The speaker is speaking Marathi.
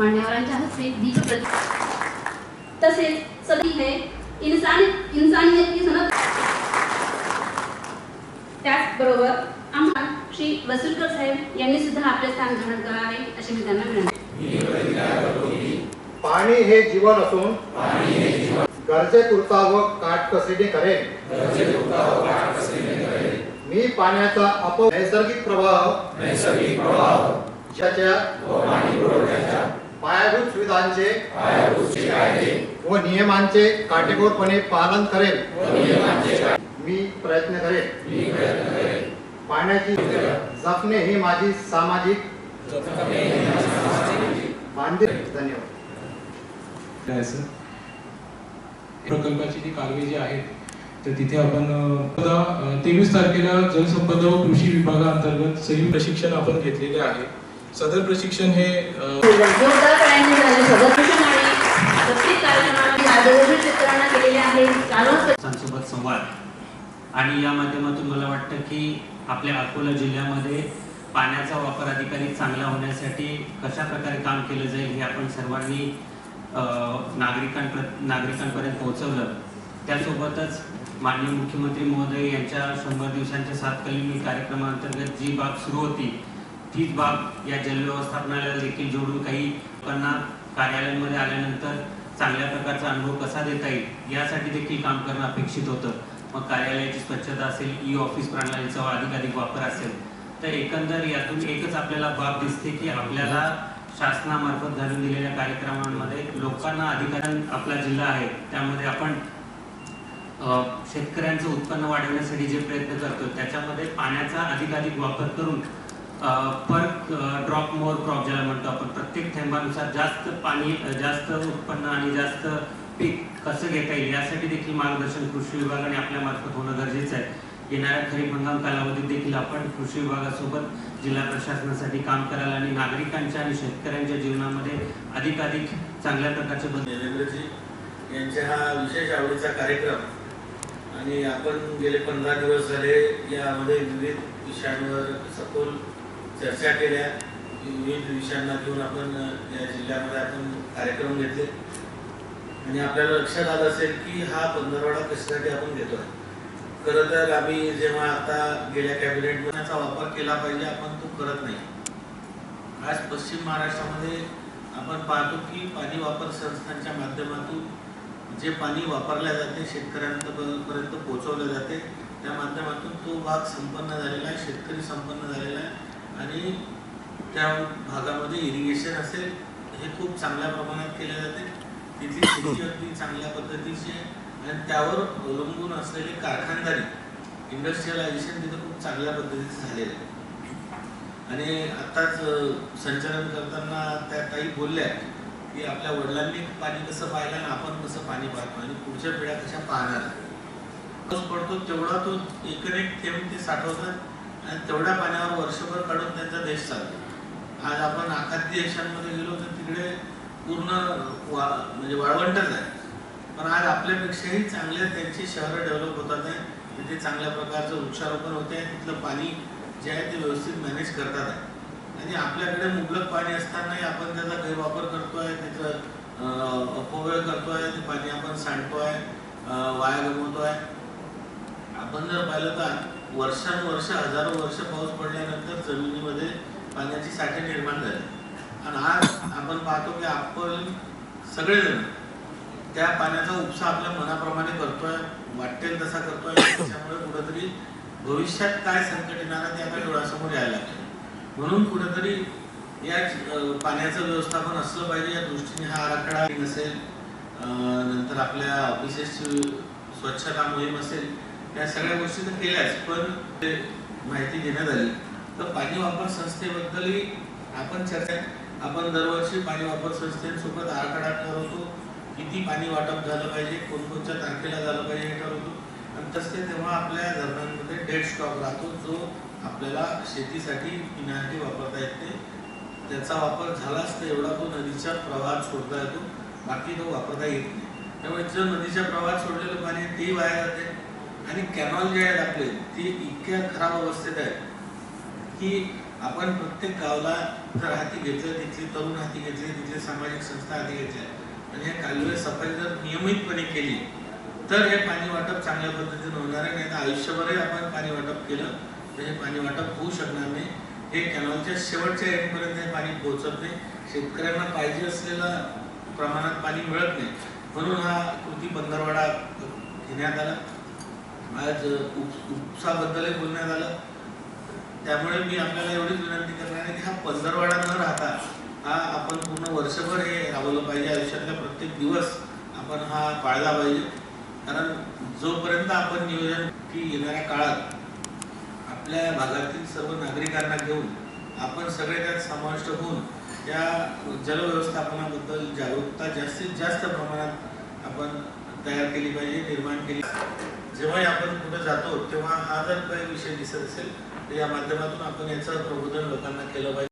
मान्यवरांच्या हस्ते दीप तसेच सभी है इंसान इंसानियत की सनद त्याचबरोबर आम्हाला श्री वसुलकर साहेब यांनी सुद्धा आपले स्थान ग्रहण करावे अशी मी त्यांना विनंती पाणी हे जीवन असून गरजेपुरता व काटकसरीने करेन. मी पाण्याचा अप नैसर्गिक प्रवाह ज्याच्या पायाभूत सुविधांचे व नियमांचे काटेकोरपणे पालन करेन मी प्रयत्न करेन पाण्याची जपणे ही माझी सामाजिक धन्यवाद. प्रकल्पाची जी कालवे जी आहेत तर तिथे आपण तेवीस तारखेला जलसंपदा व कृषी विभागाअंतर्गत संयुक्त प्रशिक्षण आपण घेतलेले आहे. सदर प्रशिक्षण हे जोरदार प्रयत्न झाले. सदस्य आणि प्रत्येक कार्यक्रमामध्ये मार्गदर्शन शेतकऱ्यांना केलेले आहे. चालू सोबत संवाद. आणि या माध्यमातून मला वाटतं की आपल्या अकोला जिल्ह्यामध्ये पाण्याचा वापर अधिकाधिक चांगला होण्यासाठी कशा प्रकारे काम केलं जाईल हे आपण सर्वांनी नागरिकांप्र नागरिकांपर्यंत पोहोचवलं. त्यासोबतच माननीय मुख्यमंत्री महोदय यांच्या शंभर दिवसांच्या सातकालीन कार्यक्रमाअंतर्गत जी बाब सुरू होती तीच बाब या जलव्यवस्थापनाला देखील जोडून काही लोकांना कार्यालयांमध्ये आल्यानंतर चांगल्या प्रकारचा अनुभव कसा देता येईल यासाठी देखील काम करणं अपेक्षित होतं. मग कार्यालयाची स्वच्छता असेल ई ऑफिस प्रणालीचा अधिकाधिक वापर असेल तर एकंदर यातून एकच आपल्याला बाब दिसते की आपल्याला शासनामार्फत घालून दिलेल्या कार्यक्रमांमध्ये लोकांना अधिकार आपला जिल्हा आहे त्यामध्ये आपण शेतकऱ्यांचं उत्पन्न वाढवण्यासाठी जे प्रयत्न करतो त्याच्यामध्ये पाण्याचा अधिकाधिक वापर करून पर ड्रॉप मोर क्रॉप ज्याला म्हणतो आपण प्रत्येक थेंबानुसार जास्त पाणी जास्त उत्पन्न आणि जास्त पीक कसं घेता येईल यासाठी देखील मार्गदर्शन कृषी विभागाने आपल्या मार्फत होणं गरजेचं आहे. येणाऱ्या खरीप हंगाम कालावधीत देखील आपण कृषी विभागासोबत जिल्हा प्रशासनासाठी काम करायला आणि नागरिकांच्या आणि शेतकऱ्यांच्या जीवनामध्ये अधिकाधिक चांगल्या प्रकारचे बदल देवेंद्रजी यांच्या हा विशेष आवडीचा कार्यक्रम आणि आपण गेले पंधरा दिवस झाले यामध्ये विविध विषयांवर सखोल चर्चा केल्या. विविध विषयांना घेऊन आपण या जिल्ह्यामध्ये आपण कार्यक्रम घेतले. आणि आपल्याला लक्षात आलं असेल की हा पंधरवडा कशासाठी आपण घेतोय. खरं तर आम्ही जेव्हा आता गेल्या कॅबिनेटमध्ये याचा वापर केला पाहिजे आपण तो करत नाही. आज पश्चिम महाराष्ट्रामध्ये आपण पाहतो की पाणी वापर संस्थांच्या माध्यमातून जे पाणी वापरल्या जाते शेतकऱ्यांपर्यंत पोहोचवल्या जाते त्या माध्यमातून तो भाग संपन्न झालेला आहे शेतकरी संपन्न झालेला आहे आणि त्या भागामध्ये इरिगेशन असेल हे खूप चांगल्या प्रमाणात केले जाते. तिथली शेती अगदी चांगल्या पद्धतीची आहे आणि त्यावर अवलंबून असलेले कारखानदारी इंडस्ट्रियलायझेशन तिथं खूप चांगल्या पद्धतीचं झालेलं आहे. आणि आत्ताच संचालन करताना त्या काही बोलल्या की आपल्या वडिलांनी पाणी कसं पाहिलं आणि आपण कसं पाणी पाहतो आणि पुढच्या पिढ्या कशा पाहणार. पडतो तेवढा तो एकन एक थेंब ते साठवतात आणि तेवढ्या पाण्यावर वर्षभर काढून त्यांचा देश चालतो. आज आपण आखाती देशांमध्ये गेलो तर तिकडे पूर्ण वा म्हणजे वाळवंटच आहे. पण आज आपल्यापेक्षाही चांगले त्यांची शहरं डेव्हलप होतात आहे. तिथे चांगल्या प्रकारचं वृक्षारोपण होते. आहे तिथलं पाणी जे आहे ते व्यवस्थित मॅनेज करतात आहे. आणि आपल्याकडे मुबलक पाणी असतानाही आपण त्याचा गैरवापर करतोय. त्याचं अपव्यय अपव्यय करतोय. ते पाणी आपण सांडतोय. आहे वाया गमवतोय. आपण जर पाहिलं तर वर्षानुवर्ष हजारो वर्ष पाऊस पडल्यानंतर जमिनीमध्ये पाण्याची साठे निर्माण झाले. आणि आज आपण पाहतो की आपण सगळेजण त्या पाण्याचा उपसा आपल्या मनाप्रमाणे करतोय वाटेल तसा करतोय. त्याच्यामुळे कुठंतरी भविष्यात काय संकट येणार आहे ते आपल्या डोळ्यासमोर यायला लागतं म्हणून कुठंतरी या पाण्याचं व्यवस्थापन असलं पाहिजे. या दृष्टीने हा आराखडा नसेल अं, नंतर आपल्या ऑफिसेसची स्वच्छता मोहीम असेल या सगळ्या गोष्टी तर केल्याच पण ते माहिती देण्यात आली. तर पाणी वापर संस्थेबद्दलही आपण चर्चा आपण दरवर्षी पाणी वापर संस्थेसोबत आराखडा ठरवतो किती पाणी वाटप झालं पाहिजे कोणकोणत्या तारखेला झालं पाहिजे हे ठरवतो. आणि तसे तेव्हा आपल्या धरणांमध्ये डेड स्टॉक राहतो जो आपल्याला शेतीसाठी पिण्यासाठी वापरता येते. त्याचा वापर झालाच तर एवढा तो नदीच्या प्रवाहात सोडता येतो बाकी तो वापरता येत नाही. त्यामुळे जर नदीच्या प्रवाहात सोडलेलं पाणी ते तेही वाया जाते. आणि कॅनॉल जे आहेत आपले ते इतक्या खराब अवस्थेत आहेत की आपण प्रत्येक गावला जर हाती घेतलं तिथली तरुण हाती घेतली तिथली सामाजिक संस्था हाती घेतल्या आणि हे कालवे सफाई जर नियमितपणे केली तर हे पाणी वाटप चांगल्या पद्धतीने होणार आहे नाही तर आयुष्यभरही आपण पाणी वाटप केलं तर हे पाणी वाटप होऊ शकणार नाही. हे कॅनॉलच्या शेवटच्या एंडपर्यंत हे पाणी पोहोचत नाही. शेतकऱ्यांना पाहिजे असलेलं प्रमाणात पाणी मिळत नाही. म्हणून हा कृती पंधरवाडा घेण्यात आला. आज उप उपसाबद्दलही बोलण्यात आलं. त्यामुळे मी आपल्याला एवढीच विनंती करणार आहे की हा पंधरवाडा न राहता हा आपण पूर्ण वर्षभर हे राबवलं पाहिजे. आयुष्यातला प्रत्येक दिवस आपण हा पाळला पाहिजे. कारण जोपर्यंत आपण नियोजन की येणाऱ्या काळात आपल्या भागातील सर्व नागरिकांना घेऊन आपण सगळे त्यात समाविष्ट होऊन त्या जलव्यवस्थापनाबद्दल जागरूकता जास्तीत जास्त प्रमाणात आपण तयार केली पाहिजे निर्माण केली जेव्हाही आपण कुठे जातो तेव्हा हा जर काही विषय दिसत असेल तर या माध्यमातून आपण याचं प्रबोधन लोकांना केलं पाहिजे.